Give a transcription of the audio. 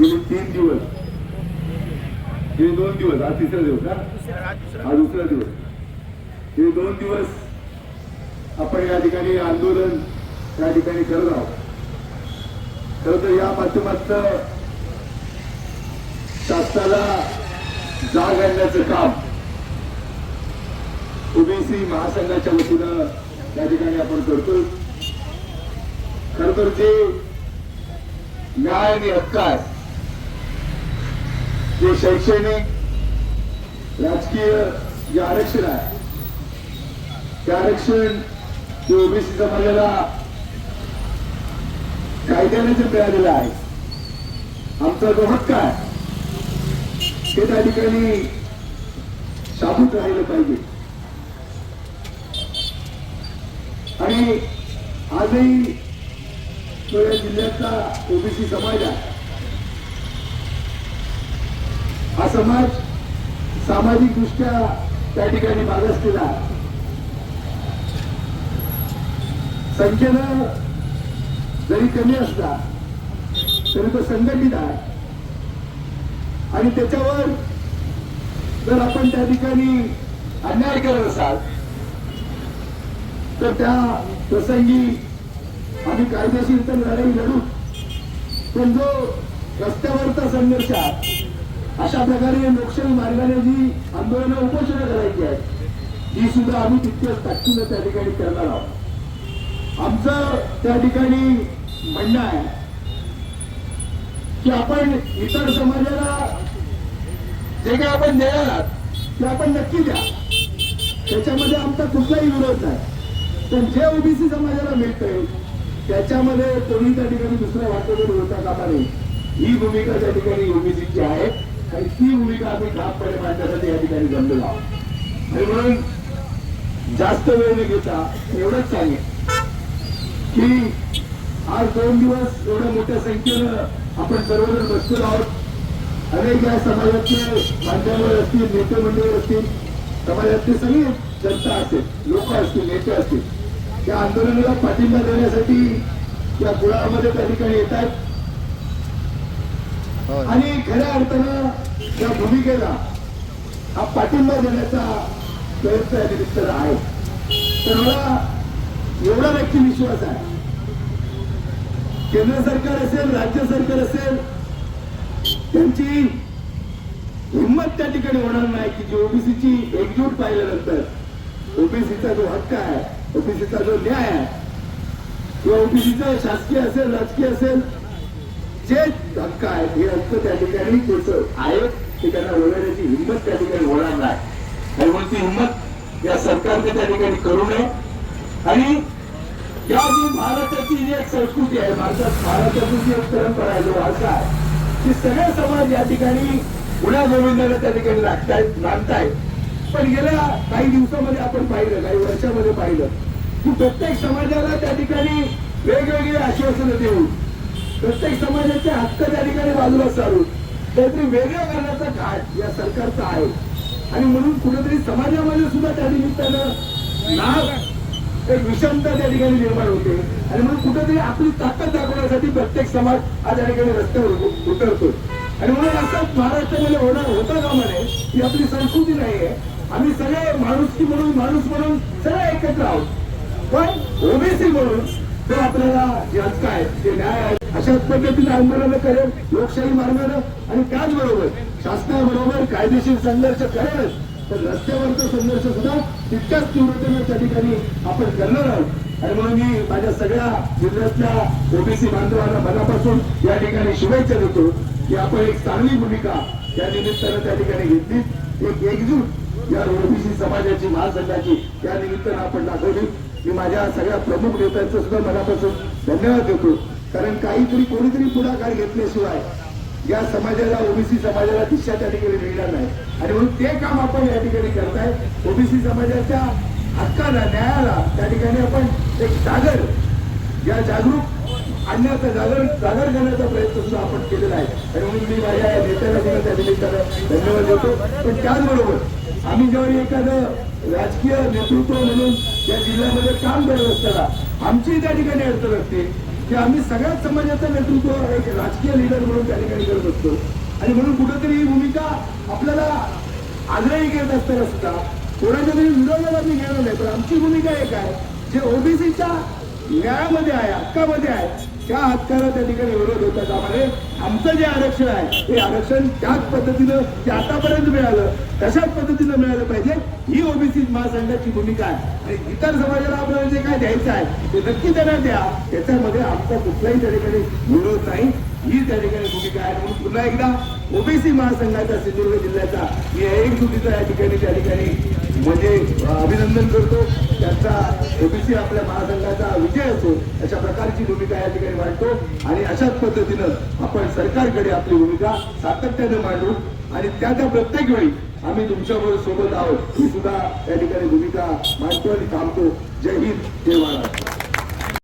गेले तीन दिवस. हे दोन दिवस हा तिसरा दिवस का हा दुसरा दिवस. हे दोन दिवस आपण या ठिकाणी आंदोलन या ठिकाणी करत आहोत. खरं तर या माध्यमातलं शासनाला जाग आणण्याचं काम ओबीसी महासंघाच्या वतीनं त्या ठिकाणी आपण करतो खर तर जे न्याय आणि हक्क आहे जे शैक्षणिक राजकीय जे आरक्षण आहे ते आरक्षण जे ओबीसी समाजाला कायद्याने जे मिळालेलं आहे. आमचा जो हक्क आहे ते त्या ठिकाणी शाबूत राहिलं पाहिजे. आणि आजही तो जिल्ह्यातला ओबीसी समाज आहे हा समाज सामाजिक दृष्ट्या त्या ठिकाणी मागासलेला आहे. संख्येनं जरी कमी असला तरी तो संघटित आहे. आणि त्याच्यावर जर आपण त्या ठिकाणी अन्याय करत असाल तर त्या प्रसंगी आम्ही कायदेशीर तर लढाई लढू. पण जो रस्त्यावरचा संघर्ष आहे अशा प्रकारे लोकशाही मार्गाने जी आंदोलनं उपोषणं करायची आहेत ती सुद्धा आम्ही तितक्याच ताकदीनं त्या ठिकाणी करणार आहोत. आमचं त्या ठिकाणी म्हणणं आहे की आपण इतर समाजाला जे काही आपण देणार आहात ते आपण नक्की द्या. त्याच्यामध्ये आमचा कुठलाही विरोध नाही. पण जे ओबीसी समाजाला मिळतंय त्याच्यामध्ये कोणी त्या ठिकाणी दुसऱ्या वाटेवर होता कामा नये. ही भूमिका त्या ठिकाणी ओबीसीची आहे. ती भूमिका आम्ही ठामपणे मांडण्यासाठी या ठिकाणी जमलेलो आहोत. आणि म्हणून जास्त वेळ न घेता एवढंच सांगेन की आज दोन दिवस एवढ्या मोठ्या संख्येनं आपण सर्वजण बसलेलो आहोत. अनेक या समाजातले माध्यमावर असतील नेते मंडळी असतील समाजातली सगळी जनता असेल लोक असतील नेते असतील त्या आंदोलनाला पाठिंबा देण्यासाठी या कुळामध्ये त्या ठिकाणी येत आहेत. आणि खऱ्या अर्थानं या भूमिकेला हा पाठिंबा देण्याचा प्रयत्न या आहे. तर मला एवढा नक्की विश्वास आहे. केंद्र सरकार असेल राज्य सरकार असेल त्यांची हिंमत त्या ठिकाणी होणार नाही की जी ओबीसीची एकजूट पाहिल्यानंतर ओबीसीचा जो हक्क आहे ओबीसीचा जो न्याय आहे किंवा ओबीसीचा शासकीय असेल राजकीय असेल जे हक्क आहेत हे हक्क त्या ठिकाणी त्याचं आहे ते त्यांना वगळण्याची हिंमत त्या ठिकाणी होणार नाही. आणि म्हणून ती हिंमत या सरकारने त्या ठिकाणी करू नये. आणि या जी भारताची जी एक संस्कृती आहे भारतात भारताची जी एक परंपरा आहे जो वारसा आहे ती सगळे समाज या ठिकाणी गुन्हा गोविंदाला त्या ठिकाणी लागतायत मानतायत पण गेल्या काही दिवसामध्ये आपण पाहिलं काही वर्षामध्ये पाहिलं की प्रत्येक समाजाला त्या ठिकाणी वेगवेगळी आश्वासनं देऊन प्रत्येक समाजाचे हक्क त्या ठिकाणी बाजूला सारून काहीतरी वेगळं करण्याचा घाट या सरकारचा आहे. आणि म्हणून कुठेतरी समाजामध्ये सुद्धा त्या निमित्तानं नाग एक विषमता त्या ठिकाणी निर्माण होते. आणि म्हणून कुठेतरी आपली ताकद दाखवण्यासाठी प्रत्येक समाज आज या ठिकाणी रस्त्यावर उतरतो आणि म्हणून असं महाराष्ट्रामध्ये होणार होता कामा नये ही आपली संस्कृती नाहीये. आम्ही सगळे माणुसकी म्हणून माणूस म्हणून सगळे एकत्र आहोत. पण ओबीसी म्हणून तो आपल्याला जे हक्क आहेत जे न्याय आहेत अशा पद्धतीने आंदोलन करेल लोकशाही मार्गानं. आणि त्याचबरोबर शासनाबरोबर कायदेशीर संघर्ष करेलच. तर रस्त्यावरचा संघर्ष सुद्धा तितक्याच तीव्रतेनं त्या ठिकाणी आपण करणार आहोत. आणि म्हणून मी माझ्या सगळ्या जिल्ह्यातल्या ओबीसी बांधवांना मनापासून या ठिकाणी शुभेच्छा देतो की आपण एक चांगली भूमिका त्या निमित्तानं त्या ठिकाणी घेतली. एक एकजूट या ओबीसी समाजाची महासंघाची त्या निमित्तानं आपण दाखवली. मी माझ्या सगळ्या प्रमुख नेत्यांचं सुद्धा मनापासून धन्यवाद देतो. कारण काहीतरी कोणीतरी पुढाकार घेतल्याशिवाय या समाजाला ओबीसी समाजाला दिशा त्या ठिकाणी मिळणार नाही. आणि म्हणून ते काम आपण या ठिकाणी करताय. ओबीसी समाजाच्या हक्काला न्यायाला त्या ठिकाणी आपण एक जागर या जागरूक आणण्याचा जागर जागर करण्याचा प्रयत्न सुद्धा आपण केलेला आहे. आणि म्हणून मी माझ्या नेत्याला सुद्धा त्या निमित्तानं धन्यवाद देतो. पण त्याचबरोबर आम्ही जेव्हा एखादं राजकीय नेतृत्व म्हणून या जिल्ह्यामध्ये काम करत असताना आमची त्या ठिकाणी अडचण असते की आम्ही सगळ्याच समाजाचं नेतृत्व एक राजकीय लीडर म्हणून त्या ठिकाणी करत असतो. आणि म्हणून कुठंतरी ही भूमिका आपल्याला आग्रही करत असताना सुद्धा कोणाच्या तरी विरोधात आम्ही घेणार नाही पण आमची भूमिका एक आहे जे ओबीसीच्या न्यायामध्ये आहे हक्कामध्ये आहे त्या हक्काला त्या ठिकाणी विरोध होता कामा आमचं जे आरक्षण आहे ते आरक्षण त्याच पद्धतीनं जे आतापर्यंत मिळालं तशाच पद्धतीनं मिळालं पाहिजे. ही ओबीसी महासंघाची भूमिका आहे. आणि इतर समाजाला आपल्याला जे काय द्यायचं आहे ते नक्की त्यांना द्या. त्याच्यामध्ये आमचा कुठलाही त्या ठिकाणी विरोध नाही. ही त्या ठिकाणी भूमिका आहे. म्हणून पुन्हा एकदा ओबीसी महासंघाचा सिंधुदुर्ग जिल्ह्याचा मी एकजुटीचा या ठिकाणी त्या ठिकाणी म्हणजे अभिनंदन करतो. त्यांचा ओबीसी आपल्या महासंघाचा विजय असो अशा प्रकारची भूमिका या ठिकाणी मांडतो. आणि अशाच पद्धतीनं आपण सरकारकडे आपली भूमिका सातत्याने मांडू. आणि त्या त्या प्रत्येक वेळी आम्ही तुमच्याबरोबर सोबत आहोत. ही सुद्धा या ठिकाणी भूमिका मांडतो आणि थांबतो. जय हिंद जय महाराष्ट्र.